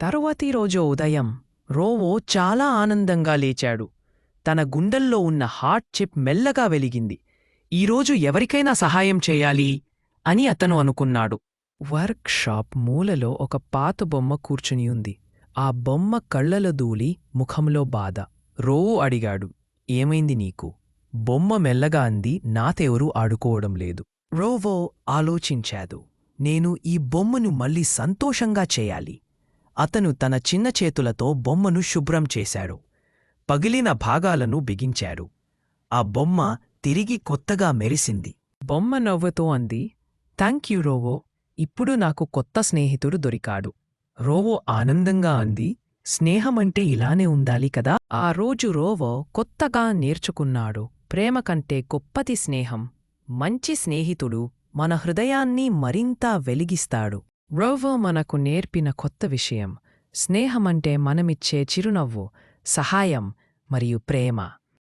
తరువాతి రోజు ఉదయం రోవో చాలా ఆనందంగా లేచాడు. తన గుండెల్లో ఉన్న హార్ట్ చిప్ మెల్లగా వెలిగింది. ఈరోజు ఎవరికైనా సహాయం చేయాలి అని అతను అనుకున్నాడు. వర్క్ షాప్ మూలలో ఒక పాత బొమ్మ కూర్చుని ఉంది. ఆ బొమ్మ కళ్ళల దూలి ముఖంలో బాధ. రోవు అడిగాడు ఏమైంది నీకు? బొమ్మ మెల్లగా అంది నాతెవరూ ఆడుకోవడం లేదు. రోవో ఆలోచించాదు నేను ఈ బొమ్మను మళ్ళీ సంతోషంగా చేయాలి. అతను తన చిన్న చేతులతో బొమ్మను శుభ్రం చేశాడు. పగిలిన భాగాలను బిగించాడు. ఆ బొమ్మ తిరిగి కొత్తగా మెరిసింది. బొమ్మ నవ్వుతూ అంది థ్యాంక్ యూ రోవో ఇప్పుడు నాకు కొత్త స్నేహితుడు దొరికాడు. రోవో ఆనందంగా అంది స్నేహమంటే ఇలానే ఉండాలి కదా? ఆ రోజు రోవో కొత్తగా నేర్చుకున్నాడు ప్రేమ కంటే గొప్పది స్నేహం. మంచి స్నేహితుడు మన హృదయాన్ని మరింత వెలిగిస్తాడు. రోవో మనకు నేర్పిన కొత్త విషయం. స్నేహమంటే మనమిచ్చే చిరునవ్వు సహాయం మరియు ప్రేమ.